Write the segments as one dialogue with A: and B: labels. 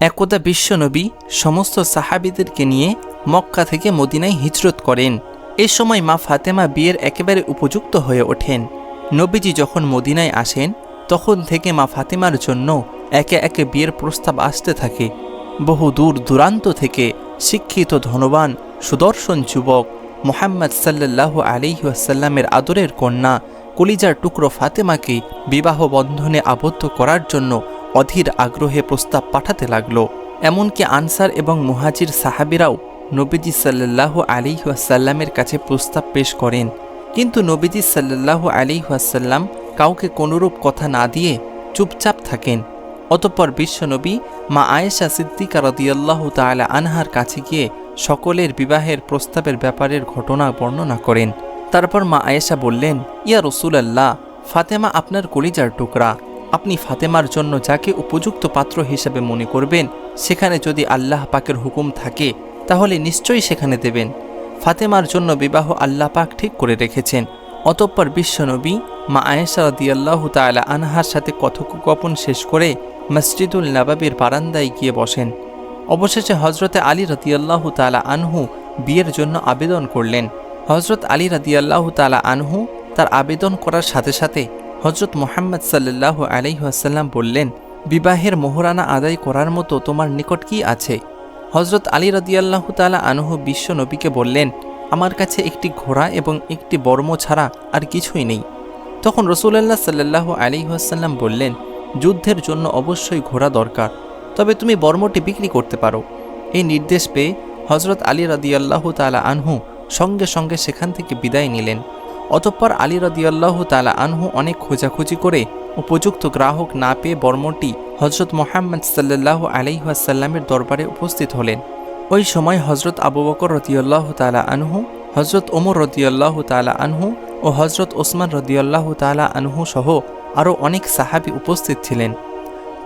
A: একদা বিশ্বনবী সমস্ত সাহাবিদেরকে নিয়ে মক্কা থেকে মদিনায় হিজরত করেন। এ সময় মা ফাতেমা বিয়ের একেবারে উপযুক্ত হয়ে ওঠেন। নবীজি যখন মদিনায় আসেন, তখন থেকে মা ফাতেমার জন্য একে একে বিয়ের প্রস্তাব আসতে থাকে। বহু দূর দূরান্ত থেকে শিক্ষিত, ধনবান, সুদর্শন যুবক মোহাম্মদ সাল্লাহ আলিহাসাল্লামের আদরের কন্যা কলিজার টুকরো ফাতেমাকে বিবাহ বন্ধনে আবদ্ধ করার জন্য অধীর আগ্রহে প্রস্তাব পাঠাতে লাগল। এমনকি আনসার এবং মুহাজির সাহাবিরাও নবীজি সাল্লাহ আলিহাসাল্লামের কাছে প্রস্তাব পেশ করেন। কিন্তু নবীজি সাল্লাহ আলিহাসাল্লাম কাউকে কোনরূপ কথা না দিয়ে চুপচাপ থাকেন। অতঃপর বিশ্বনবী মা আয়েশা সিদ্দিকা রদিয়াল্লাহ তাআলা আনহার কাছে গিয়ে সকলের বিবাহের প্রস্তাবের ব্যাপারের ঘটনা বর্ণনা করেন। তারপর মা আয়েশা বললেন, ইয়া রসুলাল্লাহ, ফাতেমা আপনার কলিজার টুকরা। আপনি ফাতেমার জন্য যাকে উপযুক্ত পাত্র হিসেবে মনে করবেন, সেখানে যদি আল্লাহ পাকের হুকুম থাকে, তাহলে নিশ্চয়ই সেখানে দেবেন। ফাতেমার জন্য বিবাহ আল্লাহ পাক ঠিক করে রেখেছেন। অতঃপর বিশ্বনবী মা আয়েশা রদিয়াল্লাহ তাআলা আনহার সাথে কথোপকথন শেষ করে মসজিদুল নবাবির বারান্দায় গিয়ে বসেন। অবশেষে হজরতে আলী রদিয়াল্লাহ তালা আনহু বিয়ের জন্য আবেদন করলেন। হজরত আলী রদিয়াল্লাহ তালা আনহু তার আবেদন করার সাথে সাথে হজরত মোহাম্মদ সাল্লাহ আলাইহাসাল্লাম বললেন, বিবাহের মোহরানা আদায় করার মতো তোমার নিকট কি আছে? হজরত আলী রদিয়াল্লাহ তালা আনহু বিশ্ব নবীকে বললেন, আমার কাছে একটি ঘোড়া এবং একটি বর্ম ছাড়া আর কিছুই নেই। তখন রসুল্লাহ সাল্লাহ আলিহাসাল্লাম বললেন, যুদ্ধের জন্য অবশ্যই ঘোড়া দরকার, তবে তুমি বর্মটি বিক্রি করতে পারো। এই নির্দেশ পেয়ে হজরত আলী রদিয়াল্লাহ তালা আনহু সঙ্গে সঙ্গে সেখান থেকে বিদায় নিলেন। অতঃপর আলী রদিয়াল্লাহ তালা আনহু অনেক খোঁজাখুঁজি করে উপযুক্ত গ্রাহক না পেয়ে বর্মটি হজরত মোহাম্মদ সাল্লাহ আলাইহাসাল্লামের দরবারে উপস্থিত হলেন। ওই সময় হজরত আবু বকর রদিয়াল্লাহ তালা আনহু হজরত ওমর রদিয়াল্লাহ তালা আনহু ও হজরত ওসমান রদিয়াল্লাহ তালা আনহু সহ আরও অনেক সাহাবি উপস্থিত ছিলেন।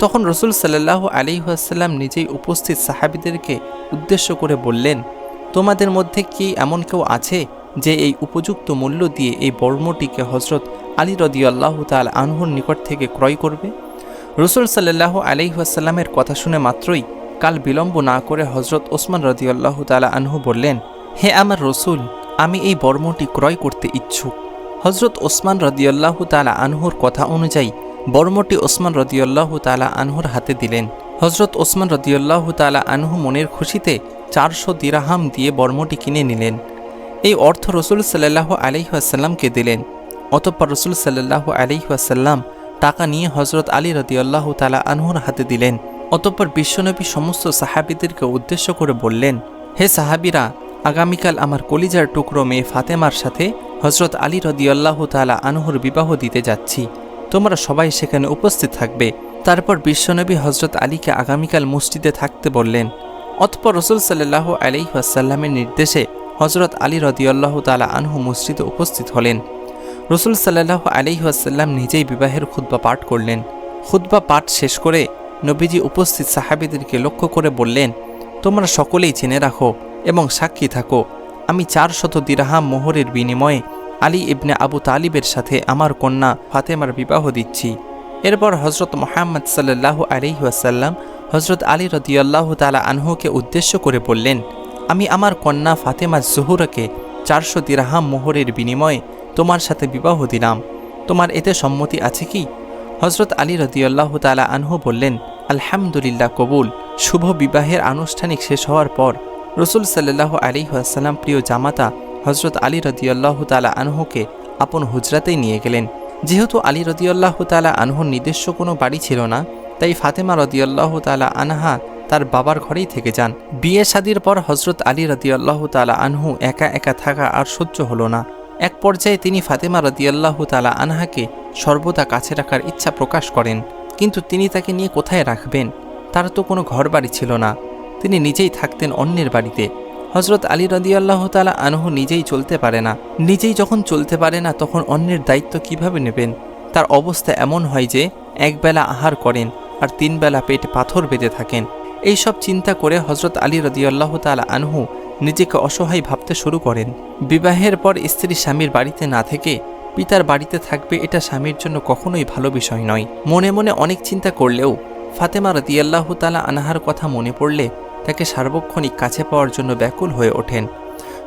A: তখন রসুল সাল্লাহ আলিহাসাল্লাম নিজেই উপস্থিত সাহাবিদেরকে উদ্দেশ্য করে বললেন, তোমাদের মধ্যে কি এমন কেউ আছে যে এই উপযুক্ত মূল্য দিয়ে এই বর্মটিকে হজরত আলী রদিয়াল্লাহ তাল আনহুর নিকট থেকে ক্রয় করবে? রসুল সাল্লাহ আলিহাসাল্লামের কথা শুনে মাত্রই কাল বিলম্ব না করে হজরত ওসমান রদিয়াল্লাহ তালা আনহু বললেন, হে আমার রসুল, আমি এই বর্মটি ক্রয় করতে ইচ্ছুক। হজরত ওসমান রদিয়াল্লাহ তালা আনহুর কথা অনুযায়ী বর্মটি ওসমান রদিয়াল্লাহ তালা আনহুর হাতে দিলেন। হজরত ওসমান রদিয়াল্লাহ তালা আনহু মনের খুশিতে চারশো দিরাহাম দিয়ে বর্মটি কিনে নিলেন। এই অর্থ রসুল সাল্লাহ আলিহাসাল্লামকে দিলেন। অতঃপর রসুল সাল্লাহ আলিহাসাল্লাম টাকা নিয়ে হজরত আলী রদিয়াল্লাহ তালা আনহুর হাতে দিলেন। অতঃপর বিশ্বনবী সমস্ত সাহাবিদেরকে উদ্দেশ্য করে বললেন, হে সাহাবিরা, আগামীকাল আমার কলিজার টুকরো মেয়ে ফাতেমার সাথে হজরত আলী রদিয়াল্লাহ তালা আনহুর বিবাহ দিতে যাচ্ছি। তোমরা সবাই সেখানে উপস্থিত থাকবে। তারপর বিশ্বনবী হজরত আলীকে আগামীকাল মসজিদে থাকতে বললেন। অতপর রসুল সাল্লাহ আলিহাসাল্লামের নির্দেশে হজরত আলী রদিয়াল্লাহ তালা আনহু মসজিদে উপস্থিত হলেন। রসুল সাল্লাহ আলিহাসাল্লাম নিজেই বিবাহের খুদ্া পাঠ করলেন। খুদ্া পাঠ শেষ করে নবীজি উপস্থিত সাহাবিদেরকে লক্ষ্য করে বললেন, তোমরা সকলেই জেনে রাখো এবং সাক্ষী থাকো, আমি চার শত দিরাহাম মোহরের বিনিময়ে আলী ইবনে আবু তালিবের সাথে আমার কন্যা ফাতেমার বিবাহ দিচ্ছি। এরপর হজরত মোহাম্মদ সাল্লাহ আলিহাসাল্লাম হজরত আলী রদিয়াল্লাহ তালা আনহুকে উদ্দেশ্য করে বললেন আমি আমার কন্যা ফাতেমা জহুরকে চারশো দিরাহাম মোহরের বিনিময়ে তোমার সাথে বিবাহ দিলাম। তোমার এতে সম্মতি আছে কি? হজরত আলী রদিয়াল্লাহ তালা আনহু বললেন, আলহামদুলিল্লাহ, কবুল। শুভ বিবাহের আনুষ্ঠানিক শেষ হওয়ার পর রসুল সাল্লাহ আলী আসাল্লাম প্রিয় জামাতা হজরত আলী রদিয়াল্লাহ তালা আনহুকে আপন হুজরাতেই নিয়ে গেলেন। যেহেতু আলী রদিয়াল্লাহ তালা আনহুর নিজস্ব কোনো বাড়ি ছিল না, তাই ফাতেমা রদিয়াল্লাহ তালা আনহা তার বাবার ঘরেই থেকে যান। বিয়ে শাদির পর হজরত আলী রদিয়াল্লাহ তালা আনহু একা একা থাকা আর সহ্য হলো না। এক পর্যায়ে তিনি ফাতেমা রদিয়াল্লাহ তালা আনহাকে সর্বদা কাছে রাখার ইচ্ছা প্রকাশ করেন। কিন্তু তিনি তাকে নিয়ে কোথায় রাখবেন? তার তো কোনো ঘর বাড়ি ছিল না। তিনি নিজেই থাকতেন অন্যের বাড়িতে। হজরত আলী রদিয়াল্লাহ তালা আনহু নিজেই চলতে পারে না। নিজেই যখন চলতে পারে না, তখন অন্যের দায়িত্ব কীভাবে নেবেন? তার অবস্থা এমন হয় যে একবেলা আহার করেন আর তিনবেলা পেটে পাথর বেঁধে থাকেন। এই সব চিন্তা করে হজরত আলী রদিয়াল্লাহ তালা আনহু নিজেকে অসহায় ভাবতে শুরু করেন। বিবাহের পর স্ত্রী স্বামীর বাড়িতে না থেকে পিতার বাড়িতে থাকবে এটা স্বামীর জন্য কখনোই ভালো বিষয় নয়। মনে মনে অনেক চিন্তা করলেও ফাতেমা রদিয়াল্লাহ তালা আনহার কথা মনে পড়লে তাকে সার্বক্ষণিক কাছে পাওয়ার জন্য ব্যাকুল হয়ে ওঠেন।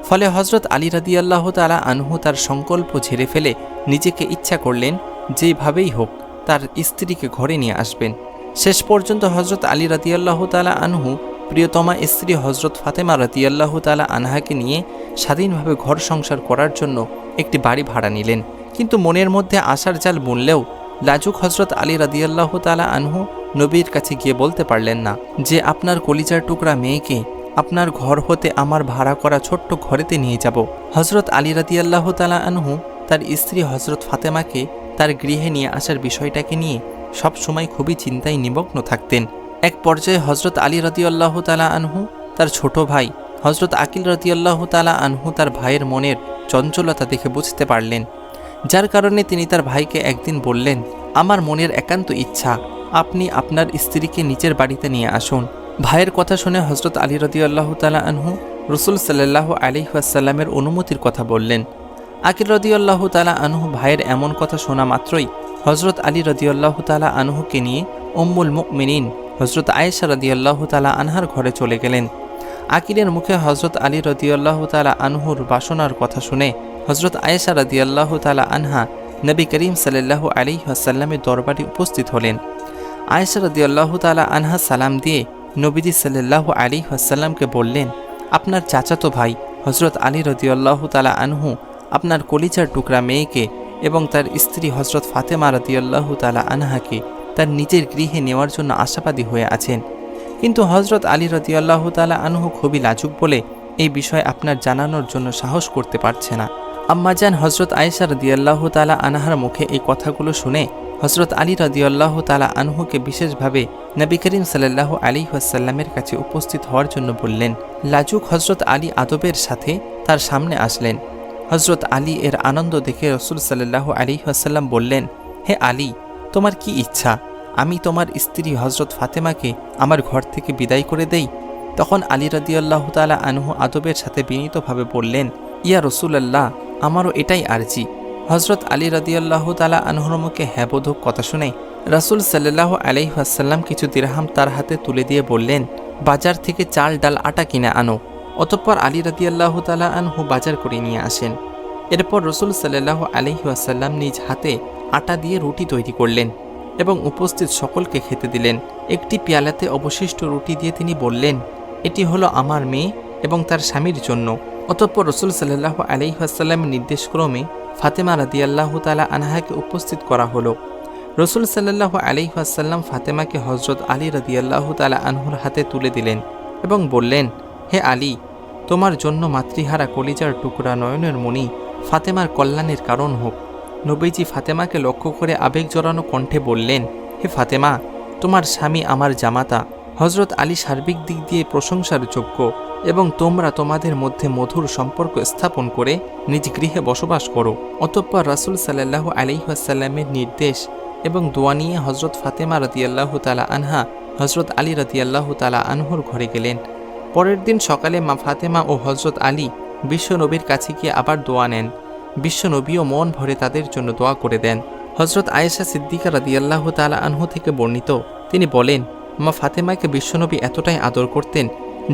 A: ফলে হজরত আলী রাদিয়াল্লাহ তালা আনহু তার সংকল্প ঝেড়ে ফেলে নিজেকে ইচ্ছা করলেন, যেভাবেই হোক তার স্ত্রীকে ঘরে নিয়ে আসবেন। শেষ পর্যন্ত হজরত আলী রাদিয়াল্লাহ তালা আনহু, প্রিয়তমা স্ত্রী হজরত ফাতেমা রাদিয়াল্লাহ তালা আনহাকে নিয়ে স্বাধীনভাবে ঘর সংসার করার জন্য একটি বাড়ি ভাড়া নিলেন। কিন্তু মনের মধ্যে আশার জাল বুনলেও লাজুক হজরত আলী রাদিয়াল্লাহ তালা আনহু নবীর কাছে গিয়ে বলতে পারলেন না যে, আপনার কলিজার টুকরা মেয়েকে আপনার ঘর হতে আমার ভাড়া করা ছোট্ট ঘরেতে নিয়ে যাব। হজরত আলী রাদিয়াল্লাহ তালা আনহু তার স্ত্রী হজরত ফাতেমাকে তার গৃহে নিয়ে আসার বিষয়টাকে নিয়ে সব সময় খুবই চিন্তায় নিমগ্ন থাকতেন। এক পর্যায়ে হজরত আলী রদিয়াল্লাহ তালা আনহু, তার ছোট ভাই হজরত আকিল রদিয়াল্লাহ তালা আনহু তার ভাইয়ের মনের চঞ্চলতা দেখে বুঝতে পারলেন। যার কারণে তিনি তার ভাইকে একদিন বললেন, আমার মনের একান্ত ইচ্ছা, আপনি আপনার স্ত্রীকে নিচের বাড়িতে নিয়ে আসুন। ভাইয়ের কথা শুনে হজরত আলী রদিয়াল্লাহ তালা আনহু রসুল সাল্লাহ আলিহাসাল্লামের অনুমতির কথা বললেন। আকিল রদিয়াল্লাহ তালা আনহু ভাইয়ের এমন কথা শোনা মাত্রই হজরত আলী রদিয়াল্লাহ তালা আনহুকে নিয়ে উম্মুল মুকমিনিন হজরত আয়েশা রদিয়াল্লাহ তালা আনহার ঘরে চলে গেলেন। আকিলের মুখে হজরত আলী রদিয়াল্লাহ তালা আনহুর বাসনার কথা শুনে হজরত আয়েশা রদিয়াল্লাহ তালা আনহা নবী করিম সাল্লাহ আলী আসাল্লামের দরবারে উপস্থিত হলেন। আয়েশা রদিয়াল্লাহ তালা আনহা সালাম দিয়ে নবীজি সাল্লাহ আলী আসাল্লামকে বললেন, আপনার চাচাতো ভাই হজরত আলী রদিয়াল্লাহ তালা আনহু আপনার কলিজার টুকরা মেয়েকে এবং তার স্ত্রী হজরত ফাতেমা রদিয়াল্লাহ তালা আনহাকে তার নিজের গৃহে নেওয়ার জন্য আশাবাদী হয়ে আছেন। কিন্তু হজরত আলী রদিয়াল্লাহ তালা আনহু খুবই লাজুক বলে এই বিষয় আপনার জানানোর জন্য সাহস করতে পারছে না। আম্মাজান হজরত আয়েশা রদিয়াল্লাহ তালা আনহার মুখে এই কথাগুলো শুনে হজরত আলী রদিয়াল্লাহ তালা আনহুকে বিশেষভাবে নবী করিম সাল্লাহ আলী ওয়াসাল্লামের কাছে উপস্থিত হওয়ার জন্য বললেন, লাজুক হজরত আলী আদবের সাথে তার সামনে আসলেন। হজরত আলী এর আনন্দ দেখে রসুল সাল্লাহ আলী ওয়াসাল্লাম বললেন, হে আলী, তোমার কি ইচ্ছা? আমি তোমার স্ত্রী হজরত ফাতেমাকে আমার ঘর থেকে বিদায় করে দেই? তখন আলী রদিয়াল্লাহ তালা আনহু আদবের সাথে বিনীতভাবে বললেন, ইয়া রসুলাল্লাহ, আমারও এটাই আর্জি। হজরত আলী রদিয়াল্লাহ তালা আনহুর মুখে হ্যাবোধক কথা শুনে রাসুল সাল্লাহ আলাইহাসাল্লাম কিছু দিরহাম তার হাতে তুলে দিয়ে বললেন, বাজার থেকে চাল ডাল আটা কিনে আনো। অতঃপর আলী রদিয়াল্লাহ তালা আনহু বাজার করে নিয়ে আসেন। এরপর রসুল সাল্লাহ আলহিহাসাল্লাম নিজ হাতে আটা দিয়ে রুটি তৈরি করলেন এবং উপস্থিত সকলকে খেতে দিলেন। একটি পেয়ালাতে অবশিষ্ট রুটি দিয়ে তিনি বললেন, এটি হলো আমার মেয়ে এবং তার স্বামীর জন্য। অতঃপর রসুল সাল্লাহ আলহিহাসাল্লামের নির্দেশক্রমে ফাতেমা রাদিয়াল্লাহ তালা আনহাকে উপস্থিত করা হলো। রসুল সাল্লাহ আলহিহাসাল্লাম ফাতেমাকে হজরত আলী রাদিয়াল্লাহ তালা আনহুর হাতে তুলে দিলেন এবং বললেন হে আলী, তোমার জন্য মাতৃহারা কলিজার টুকরা নয়নের মণি ফাতেমার কল্যাণের কারণ হোক। নবীজি ফাতেমাকে লক্ষ্য করে আবেগ জড়ানো কণ্ঠে বললেন, হে ফাতেমা, তোমার স্বামী আমার জামাতা। হজরত আলী সার্বিক দিক দিয়ে প্রশংসার যোগ্য এবং তোমরা তোমাদের মধ্যে মধুর সম্পর্ক স্থাপন করে নিজ গৃহে বসবাস করো। অতঃপর রাসুল সাল্লাহ আলিহাসাল্লামের নির্দেশ এবং দোয়া নিয়ে হজরত ফাতেমা রদিয়াল্লাহ তালা আনহা হজরত আলী রদিয়াল্লাহ তালা আনহুর ঘরে গেলেন। পরের দিন সকালে মা ফাতেমা ও হজরত আলী বিশ্বনবীর কাছে গিয়ে আবার দোয়া নেন। বিশ্বনবীও মন ভরে তাদের জন্য দোয়া করে দেন। হজরত আয়েশা সিদ্দিকা রাদিয়াল্লাহ তালা আনহু থেকে বর্ণিত, তিনি বলেন, মা ফাতেমাকে বিশ্বনবী এতটাই আদর করতেন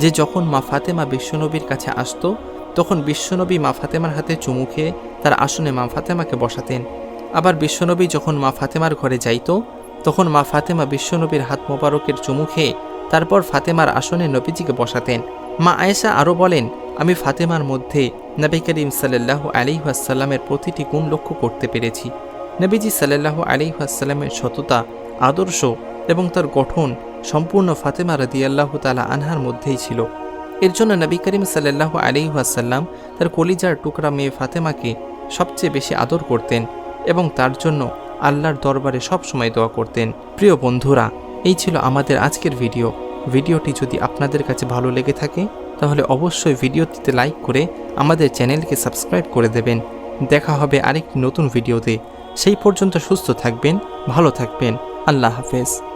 A: যে যখন মা ফাতেমা বিশ্বনবীর কাছে আসত, তখন বিশ্বনবী মা ফাতেমার হাতে চুমু খেয়ে তার আসনে মা ফাতেমাকে বসাতেন। আবার বিশ্বনবী যখন মা ফাতেমার ঘরে যাইত, তখন মা ফাতেমা বিশ্বনবীর হাত মোবারকের চুমু খেয়ে তারপর ফাতেমার আসনে নবীজিকে বসাতেন। মা আয়েশা আরও বলেন, আমি ফাতেমার মধ্যে নবী করিম সাল্লাহ আলিহাসাল্লামের প্রতিটি গুণ লক্ষ্য করতে পেরেছি। নবীজি সাল্লাহ আলিহাসাল্লামের সততা, আদর্শ এবং তার গঠন সম্পূর্ণ ফাতেমা রদিয়াল্লাহ তালা আনহার মধ্যেই ছিল। এর জন্য নবী করিম সাল্লাহ আলিহাসাল্লাম তার কলিজার টুকরা মেয়ে ফাতেমাকে সবচেয়ে বেশি আদর করতেন এবং তার জন্য আল্লাহর দরবারে সবসময় দোয়া করতেন। প্রিয় বন্ধুরা এই ছিল আমাদের আজকের ভিডিও। ভিডিওটি যদি আপনাদের কাছে ভালো লেগে থাকে, তাহলে অবশ্যই ভিডিওটিতে লাইক করে আমাদের চ্যানেলকে সাবস্ক্রাইব করে দেবেন। দেখা হবে আরেকটি নতুন ভিডিওতে। সেই পর্যন্ত সুস্থ থাকবেন, ভালো থাকবেন। আল্লাহ হাফেজ।